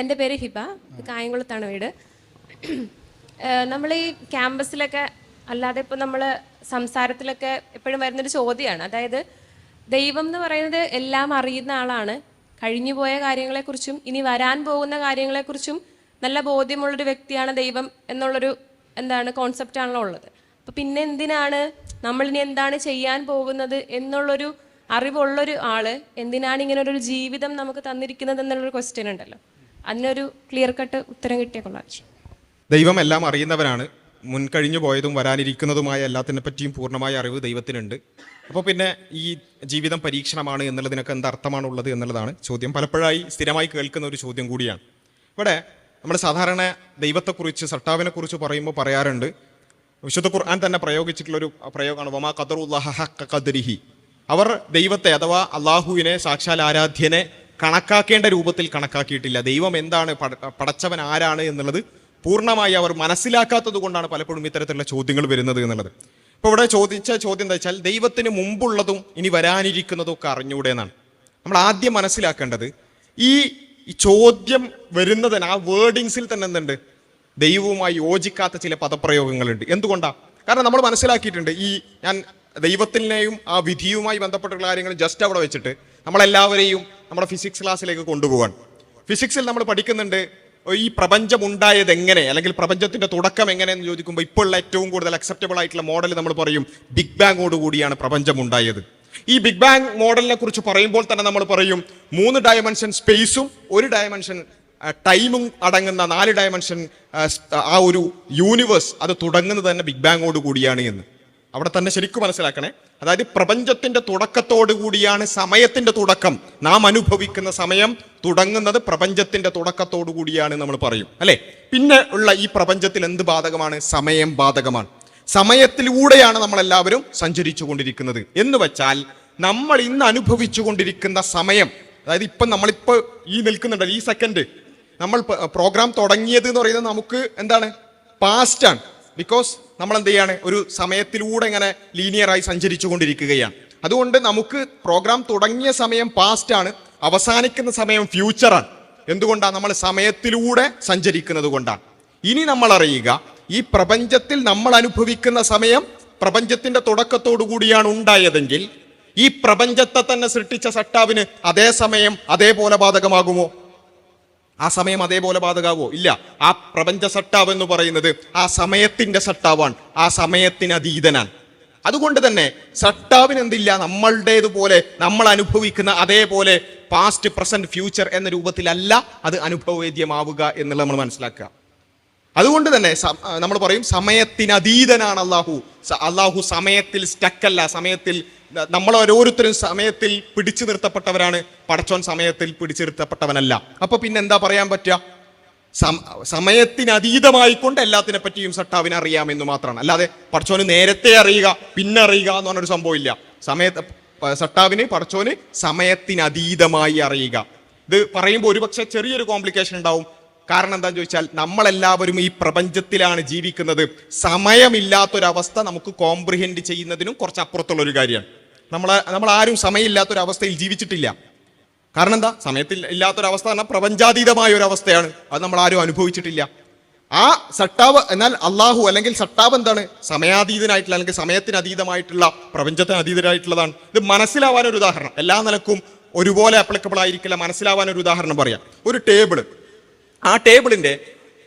എന്റെ പേര് ഹിബ കായംകുളത്താണ് വീട്. നമ്മൾ ഈ ക്യാമ്പസിലൊക്കെ അല്ലാതെ ഇപ്പോൾ നമ്മൾ സംസാരത്തിലൊക്കെ എപ്പോഴും വരുന്നൊരു ചോദ്യമാണ് അതായത് ദൈവം എന്ന് പറയുന്നത് എല്ലാം അറിയുന്ന ആളാണ്. കഴിഞ്ഞുപോയ കാര്യങ്ങളെക്കുറിച്ചും ഇനി വരാൻ പോകുന്ന കാര്യങ്ങളെക്കുറിച്ചും നല്ല ബോധ്യമുള്ളൊരു വ്യക്തിയാണ് ദൈവം എന്നുള്ളൊരു എന്താണ് കോൺസെപ്റ്റാണല്ലോ ഉള്ളത്. അപ്പോൾ പിന്നെ എന്തിനാണ് നമ്മളിനി എന്താണ് ചെയ്യാൻ പോകുന്നത് എന്നുള്ളൊരു അറിവുള്ളൊരു ആൾ എന്തിനാണ് ഇങ്ങനെ ഒരു ജീവിതം നമുക്ക് തന്നിരിക്കുന്നത് എന്നുള്ളൊരു ക്വസ്റ്റ്യൻ ഉണ്ടല്ലോ. അതിനൊരു ക്ലിയർ കട്ട് ഉത്തരം കിട്ടിയ കൊള്ളാം. ദൈവം എല്ലാം അറിയുന്നവനാണ് മുൻകഴിഞ്ഞു പോയതും വരാനിരിക്കുന്നതുമായ എല്ലാത്തിനെ പറ്റിയും പൂർണമായ അറിവ് ദൈവത്തിനുണ്ട്. അപ്പോൾ പിന്നെ ഈ ജീവിതം പരീക്ഷണമാണ് എന്നുള്ളതിനൊക്കെ എന്ത് അർത്ഥമാണുള്ളത് എന്നുള്ളതാണ് ചോദ്യം. പലപ്പോഴായി സ്ഥിരമായി കേൾക്കുന്ന ഒരു ചോദ്യം കൂടിയാണ്. ഇവിടെ നമ്മൾ സാധാരണ ദൈവത്തെക്കുറിച്ച് സർട്ടാവിനെ കുറിച്ച് പറയുമ്പോൾ പറയാറുണ്ട് വിശുദ്ധ ഖുർആൻ തന്നെ പ്രയോഗിച്ചിട്ടുള്ള ഒരു പ്രയോഗമാണ് വമാ ഖദറുല്ലാഹി അവർ ദൈവത്തെ അഥവാ അള്ളാഹുവിനെ സാക്ഷാൽ ആരാധ്യനെ കണക്കാക്കേണ്ട രൂപത്തിൽ കണക്കാക്കിയിട്ടില്ല. ദൈവം എന്താണ് പടച്ചവൻ ആരാണ് എന്നുള്ളത് പൂർണമായി അവർ മനസ്സിലാക്കാത്തത് കൊണ്ടാണ് പലപ്പോഴും ഇത്തരത്തിലുള്ള ചോദ്യങ്ങൾ വരുന്നത് എന്നുള്ളത്. ഇപ്പോൾ ഇവിടെ ചോദിച്ച ചോദ്യം എന്താ വെച്ചാൽ ദൈവത്തിന് മുമ്പുള്ളതും ഇനി വരാനിരിക്കുന്നതും ഒക്കെ അറിഞ്ഞൂടെ എന്നാണ്. നമ്മൾ ആദ്യം മനസ്സിലാക്കേണ്ടത് ഈ ചോദ്യം വരുന്നതിന് ആ വേർഡിങ്സിൽ തന്നെ എന്തുണ്ട്? ദൈവവുമായി യോജിക്കാത്ത ചില പദപ്രയോഗങ്ങളുണ്ട്. എന്തുകൊണ്ടാണ് കാരണം നമ്മൾ മനസ്സിലാക്കിയിട്ടുണ്ട് ഈ ഞാൻ ദൈവത്തിനെയും ആ വിധിയുമായി ബന്ധപ്പെട്ടുള്ള കാര്യങ്ങൾ ജസ്റ്റ് അവിടെ വെച്ചിട്ട് നമ്മളെല്ലാവരെയും നമ്മുടെ ഫിസിക്സ് ക്ലാസ്സിലേക്ക് കൊണ്ടുപോകാൻ ഫിസിക്സിൽ നമ്മൾ പഠിക്കുന്നുണ്ട് ഈ പ്രപഞ്ചം ഉണ്ടായത് എങ്ങനെ അല്ലെങ്കിൽ പ്രപഞ്ചത്തിന്റെ തുടക്കം എങ്ങനെയെന്ന് ചോദിക്കുമ്പോൾ ഇപ്പോഴുള്ള ഏറ്റവും കൂടുതൽ അക്സെപ്റ്റബിൾ ആയിട്ടുള്ള മോഡൽ നമ്മൾ പറയും ബിഗ് ബാങ്ങോട് കൂടിയാണ് പ്രപഞ്ചം ഉണ്ടായത്. ഈ ബിഗ് ബാങ് മോഡലിനെ കുറിച്ച് പറയുമ്പോൾ തന്നെ നമ്മൾ പറയും മൂന്ന് ഡയമെൻഷൻ സ്പേസും ഒരു ഡയമെൻഷൻ ടൈമും അടങ്ങുന്ന നാല് ഡയമെൻഷൻ ആ ഒരു യൂണിവേഴ്സ് അത് തുടങ്ങുന്നത് തന്നെ ബിഗ് ബാങ്ങോട് കൂടിയാണ് എന്ന്. അവിടെ തന്നെ ശരിക്കും മനസ്സിലാക്കണേ. അതായത് പ്രപഞ്ചത്തിന്റെ തുടക്കത്തോടു കൂടിയാണ് സമയത്തിന്റെ തുടക്കം. നാം അനുഭവിക്കുന്ന സമയം തുടങ്ങുന്നത് പ്രപഞ്ചത്തിന്റെ തുടക്കത്തോടു കൂടിയാണ് നമ്മൾ പറയും. അല്ലേ? പിന്നെ ഉള്ള ഈ പ്രപഞ്ചത്തിൽ എന്ത് ബാധകമാണ്? സമയം ബാധകമാണ്. സമയത്തിലൂടെയാണ് നമ്മൾ എല്ലാവരും സഞ്ചരിച്ചു കൊണ്ടിരിക്കുന്നത്. എന്ന് വെച്ചാൽ നമ്മൾ ഇന്ന് അനുഭവിച്ചു കൊണ്ടിരിക്കുന്ന സമയം അതായത് ഇപ്പം നമ്മളിപ്പോൾ ഈ നിൽക്കുന്നുണ്ടല്ലോ ഈ സെക്കൻഡ് നമ്മൾ പ്രോഗ്രാം തുടങ്ങിയത് എന്ന് പറയുന്നത് നമുക്ക് എന്താണ്? പാസ്റ്റാണ് ബിക്കോസ് നമ്മൾ എന്ത് ചെയ്യാണ് ഒരു സമയത്തിലൂടെ ഇങ്ങനെ ലീനിയറായി സഞ്ചരിച്ചു കൊണ്ടിരിക്കുകയാണ് അതുകൊണ്ട് നമുക്ക് പ്രോഗ്രാം തുടങ്ങിയ സമയം പാസ്റ്റ് ആണ് അവസാനിക്കുന്ന സമയം ഫ്യൂച്ചറാണ് എന്തുകൊണ്ടാണ് നമ്മൾ സമയത്തിലൂടെ സഞ്ചരിക്കുന്നത് കൊണ്ടാണ്. ഇനി നമ്മൾ അറിയുക ഈ പ്രപഞ്ചത്തിൽ നമ്മൾ അനുഭവിക്കുന്ന സമയം പ്രപഞ്ചത്തിന്റെ തുടക്കത്തോടു കൂടിയാണ് ഉണ്ടായതെങ്കിൽ ഈ പ്രപഞ്ചത്തെ തന്നെ സൃഷ്ടിച്ച സട്ടാവിന് അതേ സമയം അതേപോലെ ബാധകമാകുമോ? ആ സമയം അതേപോലെ ബാധകാവോ? ഇല്ല. ആ പ്രപഞ്ച സട്ടാവ് എന്ന് പറയുന്നത് ആ സമയത്തിന്റെ സട്ടാവാണ്. ആ സമയത്തിന് അതീതനാണ്. അതുകൊണ്ട് തന്നെ സട്ടാവിന് എന്തില്ല നമ്മളുടേതുപോലെ നമ്മൾ അനുഭവിക്കുന്ന അതേപോലെ പാസ്റ്റ് പ്രസന്റ് ഫ്യൂച്ചർ എന്ന രൂപത്തിലല്ല അത് അനുഭവവേദ്യമാവുക എന്നുള്ളത് നമ്മൾ മനസ്സിലാക്കുക. അതുകൊണ്ട് തന്നെ നമ്മൾ പറയും സമയത്തിന് അതീതനാണ് അള്ളാഹു അള്ളാഹു സമയത്തിൽ സ്റ്റക്കല്ല. സമയത്തിൽ നമ്മൾ ഓരോരുത്തരും സമയത്തിൽ പിടിച്ചു നിർത്തപ്പെട്ടവരാണ്. പടച്ചോൻ സമയത്തിൽ പിടിച്ചു നിർത്തപ്പെട്ടവനല്ല. അപ്പൊ പിന്നെ എന്താ പറയാൻ പറ്റുക? സമയത്തിന് അതീതമായിക്കൊണ്ട് എല്ലാത്തിനെ പറ്റിയും സട്ടാവിനെ അറിയാമെന്ന് മാത്രമാണ്. അല്ലാതെ പടച്ചോന് നേരത്തെ അറിയുക പിന്നെ അറിയുക എന്ന് പറഞ്ഞൊരു സംഭവം ഇല്ല സമയത്ത് സട്ടാവിന് പടച്ചോന് സമയത്തിന് അതീതമായി അറിയുക. ഇത് പറയുമ്പോൾ ഒരുപക്ഷെ ചെറിയൊരു കോംപ്ലിക്കേഷൻ ഉണ്ടാവും. കാരണം എന്താന്ന് ചോദിച്ചാൽ നമ്മളെല്ലാവരും ഈ പ്രപഞ്ചത്തിലാണ് ജീവിക്കുന്നത്. സമയമില്ലാത്തൊരവസ്ഥ നമുക്ക് കോംപ്രിഹെൻഡ് ചെയ്യുന്നതിനും കുറച്ച് അപ്പുറത്തുള്ള ഒരു കാര്യമാണ്. നമ്മൾ നമ്മൾ ആരും സമയമില്ലാത്തൊരവസ്ഥയിൽ ജീവിച്ചിട്ടില്ല. കാരണം എന്താ? സമയത്തിൽ ഇല്ലാത്തൊരവസ്ഥ പറഞ്ഞാൽ പ്രപഞ്ചാതീതമായ ഒരു അവസ്ഥയാണ് അത് നമ്മൾ ആരും അനുഭവിച്ചിട്ടില്ല. ആ സട്ടാവ് എന്നാൽ അള്ളാഹു അല്ലെങ്കിൽ സട്ടാവ് എന്താണ്? സമയാതീതനായിട്ടുള്ള അല്ലെങ്കിൽ സമയത്തിന് അതീതമായിട്ടുള്ള പ്രപഞ്ചത്തിന് അതീതരായിട്ടുള്ളതാണ് ഇത് മനസ്സിലാവാൻ ഒരു ഉദാഹരണം. എല്ലാ നിലക്കും ഒരുപോലെ അപ്ലിക്കബിൾ ആയിരിക്കില്ല മനസ്സിലാവാൻ ഒരു ഉദാഹരണം പറയാം. ഒരു ടേബിൾ ആ ടേബിളിന്റെ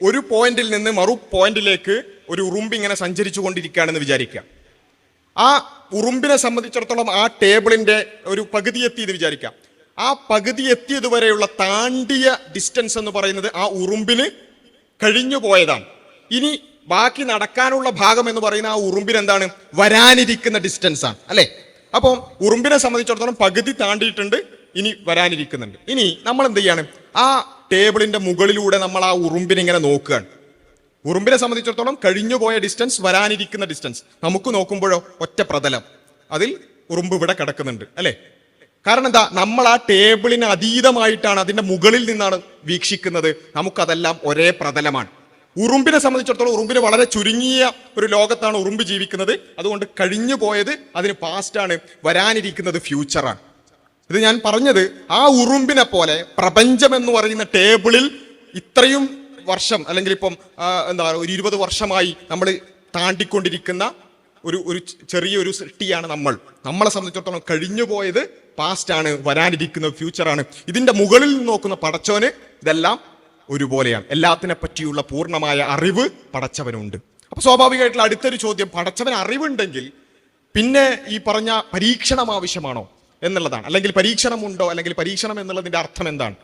ഒരു പോയിന്റിൽ നിന്ന് മറു പോയിന്റിലേക്ക് ഒരു ഉറുമ്പ് ഇങ്ങനെ സഞ്ചരിച്ചു കൊണ്ടിരിക്കുകയാണെന്ന് വിചാരിക്കുക. ആ ഉറുമ്പിനെ സംബന്ധിച്ചിടത്തോളം ആ ടേബിളിന്റെ ഒരു പകുതി എത്തി എന്ന് വിചാരിക്കാം ആ പകുതി എത്തിയതുവരെയുള്ള താണ്ടിയ ഡിസ്റ്റൻസ് എന്ന് പറയുന്നത് ആ ഉറുമ്പിന് കഴിഞ്ഞു പോയതാണ്. ഇനി ബാക്കി നടക്കാനുള്ള ഭാഗം എന്ന് പറയുന്ന ആ ഉറുമ്പിന് എന്താണ്? വരാനിരിക്കുന്ന ഡിസ്റ്റൻസ് ആണ് അല്ലെ? അപ്പോൾ ഉറുമ്പിനെ സംബന്ധിച്ചിടത്തോളം പകുതി താണ്ടിയിട്ടുണ്ട് ഇനി വരാനിരിക്കുന്നുണ്ട്. ഇനി നമ്മൾ എന്ത് ചെയ്യാണ്? ആ ടേബിളിന്റെ മുകളിലൂടെ നമ്മൾ ആ ഉറുമ്പിനെ ഇങ്ങനെ നോക്കുകയാണ്. ഉറുമ്പിനെ സംബന്ധിച്ചിടത്തോളം കഴിഞ്ഞുപോയ ഡിസ്റ്റൻസ് വരാനിരിക്കുന്ന ഡിസ്റ്റൻസ് നമുക്ക് നോക്കുമ്പോഴോ ഒറ്റ പ്രതലം. അതിൽ ഉറുമ്പ് ഇവിടെ കിടക്കുന്നുണ്ട് അല്ലേ? കാരണം എന്താ? നമ്മൾ ആ ടേബിളിന് അതീതമായിട്ടാണ് അതിന്റെ മുകളിൽ നിന്നാണ് വീക്ഷിക്കുന്നത്. നമുക്കതെല്ലാം ഒരേ പ്രതലമാണ്. ഉറുമ്പിനെ സംബന്ധിച്ചിടത്തോളം ഉറുമ്പിന് വളരെ ചുരുങ്ങിയ ഒരു ലോകത്താണ് ഉറുമ്പ് ജീവിക്കുന്നത്. അതുകൊണ്ട് കഴിഞ്ഞു പോയത് അതിന് പാസ്റ്റാണ് വരാനിരിക്കുന്നത് ഫ്യൂച്ചറാണ് ഇത് ഞാൻ പറഞ്ഞത് ആ ഉറുമ്പിനെ പോലെ പ്രപഞ്ചം എന്ന് പറയുന്ന ടേബിളിൽ ഇത്രയും വർഷം അല്ലെങ്കിൽ ഇപ്പം എന്താ പറയുക ഒരു ഇരുപത് വർഷമായി നമ്മൾ താണ്ടിക്കൊണ്ടിരിക്കുന്ന ഒരു ഒരു ചെറിയൊരു സൃഷ്ടിയാണ് നമ്മൾ. നമ്മളെ സംബന്ധിച്ചിടത്തോളം കഴിഞ്ഞു പോയത് പാസ്റ്റ് ആണ് വരാനിരിക്കുന്ന ഫ്യൂച്ചറാണ് ഇതിന്റെ മുകളിൽ നോക്കുന്ന പടച്ചവന് ഇതെല്ലാം ഒരുപോലെയാണ്. എല്ലാത്തിനെ പറ്റിയുള്ള പൂർണമായ അറിവ് പടച്ചവനുണ്ട്. അപ്പോൾ സ്വാഭാവികമായിട്ടുള്ള അടുത്തൊരു ചോദ്യം പടച്ചവൻ അറിവുണ്ടെങ്കിൽ പിന്നെ ഈ പറഞ്ഞ പരീക്ഷണം ആവശ്യമാണോ? എന്നുള്ളതാണ്. അല്ലെങ്കിൽ പരീക്ഷണമുണ്ടോ? അല്ലെങ്കിൽ പരീക്ഷണം എന്നുള്ളതിന്റെ അർത്ഥം എന്താണ്?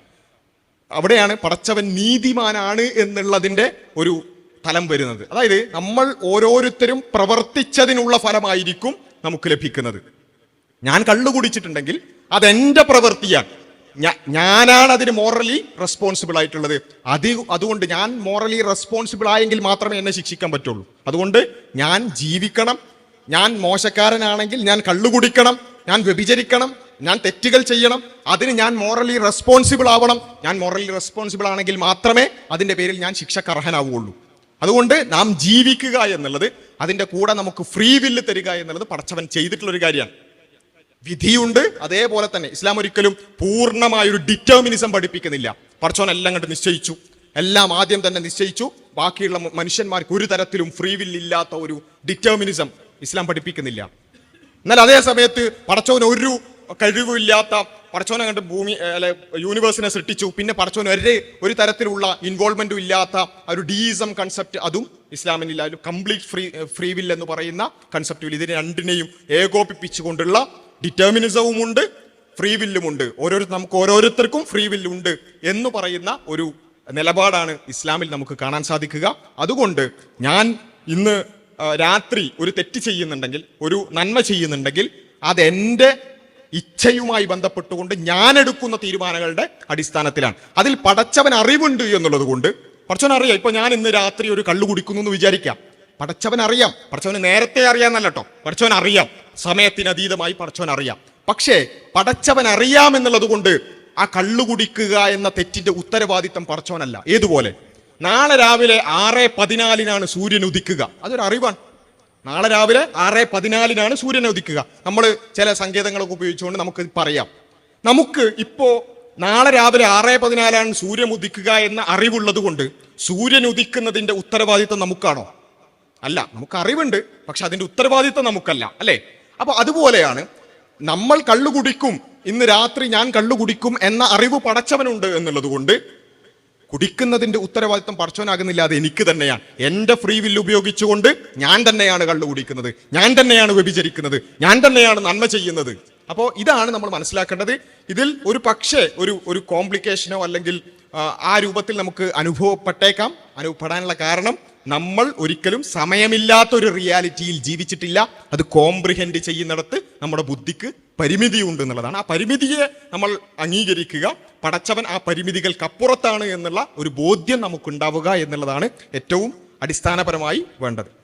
അവിടെയാണ് പടച്ചവൻ നീതിമാനാണ് എന്നുള്ളതിന്റെ ഒരു തലം വരുന്നത്. അതായത് നമ്മൾ ഓരോരുത്തരും പ്രവർത്തിച്ചതിനുള്ള ഫലമായിരിക്കും നമുക്ക് ലഭിക്കുന്നത്. ഞാൻ കള്ളു കുടിച്ചിട്ടുണ്ടെങ്കിൽ അതെന്റെ പ്രവൃത്തിയാണ്. ഞാനാണ് അതിന് മോറലി റെസ്പോൺസിബിൾ ആയിട്ടുള്ളത്. അത് അതുകൊണ്ട് ഞാൻ മോറലി റെസ്പോൺസിബിൾ ആയെങ്കിൽ മാത്രമേ എന്നെ ശിക്ഷിക്കാൻ പറ്റുള്ളൂ. അതുകൊണ്ട് ഞാൻ ജീവിക്കണം. ഞാൻ മോശക്കാരനാണെങ്കിൽ ഞാൻ കള്ളു കുടിക്കണം. ഞാൻ വ്യഭിചരിക്കണം ഞാൻ തെറ്റുകൾ ചെയ്യണം അതിന് ഞാൻ മോറലി റെസ്പോൺസിബിൾ ആവണം. ഞാൻ മോറലി റെസ്പോൺസിബിൾ ആണെങ്കിൽ മാത്രമേ അതിന്റെ പേരിൽ ഞാൻ ശിക്ഷക്കർഹനാവുകയുള്ളൂ. അതുകൊണ്ട് നാം ജീവിക്കുക എന്നുള്ളത് അതിന്റെ കൂടെ നമുക്ക് ഫ്രീ വില്ല് തരിക എന്നുള്ളത് പടച്ചവൻ ചെയ്തിട്ടുള്ളൊരു കാര്യമാണ്. വിധിയുണ്ട് അതേപോലെ തന്നെ ഇസ്ലാം ഒരിക്കലും പൂർണമായൊരു ഡിറ്റർമിനിസം പഠിപ്പിക്കുന്നില്ല. പടച്ചവൻ എല്ലാം കണ്ട് നിശ്ചയിച്ചു. എല്ലാം ആദ്യം തന്നെ നിശ്ചയിച്ചു. ബാക്കിയുള്ള മനുഷ്യന്മാർക്ക് ഒരു തരത്തിലും ഫ്രീ വില്ല് ഇല്ലാത്ത ഒരു ഡിറ്റർമിനിസം ഇസ്ലാം പഠിപ്പിക്കുന്നില്ല. എന്നാൽ അതേ സമയത്ത് പടച്ചോന് ഒരു കഴിവില്ലാത്ത പടച്ചോനെ കണ്ട് ഭൂമി അല്ലെ യൂണിവേഴ്സിനെ സൃഷ്ടിച്ചു. പിന്നെ പടച്ചോന് ഒരേ ഒരു തരത്തിലുള്ള ഇൻവോൾവ്മെന്റും ഇല്ലാത്ത ഒരു ഡീസം കൺസെപ്റ്റ് അതും ഇസ്ലാമിനില്ല ഒരു കംപ്ലീറ്റ് ഫ്രീ ഫ്രീ വിൽ എന്ന് പറയുന്ന കൺസെപ്റ്റിൽ ഇതിനെ രണ്ടിനെയും ഏകോപിപ്പിച്ചുകൊണ്ടുള്ള ഡിറ്റർമിനിസവും ഉണ്ട് ഫ്രീ വില്ലുമുണ്ട് ഓരോരു നമുക്ക് ഓരോരുത്തർക്കും ഫ്രീ വില്ലുണ്ട് എന്ന് പറയുന്ന ഒരു നിലപാടാണ് ഇസ്ലാമിൽ നമുക്ക് കാണാൻ സാധിക്കുക. അതുകൊണ്ട് ഞാൻ ഇന്ന് രാത്രി ഒരു തെറ്റ് ചെയ്യുന്നുണ്ടെങ്കിൽ ഒരു നന്മ ചെയ്യുന്നുണ്ടെങ്കിൽ അതെന്റെ ഇച്ഛയുമായി ബന്ധപ്പെട്ടുകൊണ്ട് ഞാൻ എടുക്കുന്ന തീരുമാനങ്ങളുടെ അടിസ്ഥാനത്തിലാണ്. അതിൽ പടച്ചവൻ അറിവുണ്ട് എന്നുള്ളത് കൊണ്ട് പടച്ചവൻ അറിയാം ഇപ്പൊ ഞാൻ ഇന്ന് രാത്രി ഒരു കള്ളു കുടിക്കുന്നു എന്ന് വിചാരിക്കാം. പടച്ചവൻ അറിയാം പടച്ചവന് നേരത്തെ അറിയാമെന്നല്ല കേട്ടോ പടച്ചവൻ അറിയാം സമയത്തിനതീതമായി പടച്ചവൻ അറിയാം. പക്ഷേ പടച്ചവൻ അറിയാം എന്നുള്ളത് കൊണ്ട് ആ കള്ളു കുടിക്കുക എന്ന തെറ്റിന്റെ ഉത്തരവാദിത്തം പടച്ചവനല്ല. ഏതുപോലെ? നാളെ രാവിലെ ആറ് പതിനാലിനാണ് സൂര്യൻ ഉദിക്കുക. അതൊരു അറിവാണ്. നാളെ രാവിലെ ആറ് പതിനാലിനാണ് സൂര്യൻ ഉദിക്കുക. നമ്മൾ ചില സങ്കേതങ്ങളൊക്കെ ഉപയോഗിച്ചുകൊണ്ട് നമുക്ക് പറയാം. നമുക്ക് ഇപ്പോൾ നാളെ രാവിലെ ആറ് പതിനാലാണ് സൂര്യൻ ഉദിക്കുക എന്ന അറിവുള്ളത് കൊണ്ട് സൂര്യൻ ഉദിക്കുന്നതിന്റെ ഉത്തരവാദിത്തം നമുക്കാണോ? അല്ല നമുക്ക് അറിവുണ്ട് പക്ഷെ അതിന്റെ ഉത്തരവാദിത്തം നമുക്കല്ല അല്ലേ? അപ്പോൾ അതുപോലെയാണ് നമ്മൾ കള്ളു കുടിക്കും ഇന്ന് രാത്രി ഞാൻ കള്ളു കുടിക്കും എന്ന അറിവ് പടച്ചവനുണ്ട് എന്നുള്ളത് കൊണ്ട് കുടിക്കുന്നതിന്റെ ഉത്തരവാദിത്തം പടച്ചവനാകുന്നില്ല അത് എനിക്ക് തന്നെയാണ് എന്റെ ഫ്രീ വില്ല് ഉപയോഗിച്ചുകൊണ്ട് ഞാൻ തന്നെയാണ് കള്ളു കുടിക്കുന്നത്. ഞാൻ തന്നെയാണ് വ്യഭിചരിക്കുന്നത്. ഞാൻ തന്നെയാണ് നന്മ ചെയ്യുന്നത്. അപ്പോൾ ഇതാണ് നമ്മൾ മനസ്സിലാക്കേണ്ടത്. ഇതിൽ ഒരു പക്ഷേ ഒരു ഒരു കോംപ്ലിക്കേഷനോ അല്ലെങ്കിൽ ആ രൂപത്തിൽ നമുക്ക് അനുഭവപ്പെട്ടേക്കാം. അനുഭവപ്പെടാനുള്ള കാരണം നമ്മൾ ഒരിക്കലും സമയമില്ലാത്ത ഒരു റിയാലിറ്റിയിൽ ജീവിച്ചിട്ടില്ല. അത് കോംപ്രിഹെൻഡ് ചെയ്യുന്നിടത്ത് നമ്മുടെ ബുദ്ധിക്ക് പരിമിതിയുണ്ട് എന്നുള്ളതാണ്. ആ പരിമിതിയെ നമ്മൾ അംഗീകരിക്കുക പടച്ചവൻ ആ പരിമിതികൾക്കപ്പുറത്താണ് എന്നുള്ള ഒരു ബോധ്യം നമുക്കുണ്ടാവുക എന്നുള്ളതാണ് ഏറ്റവും അടിസ്ഥാനപരമായി വേണ്ടത്.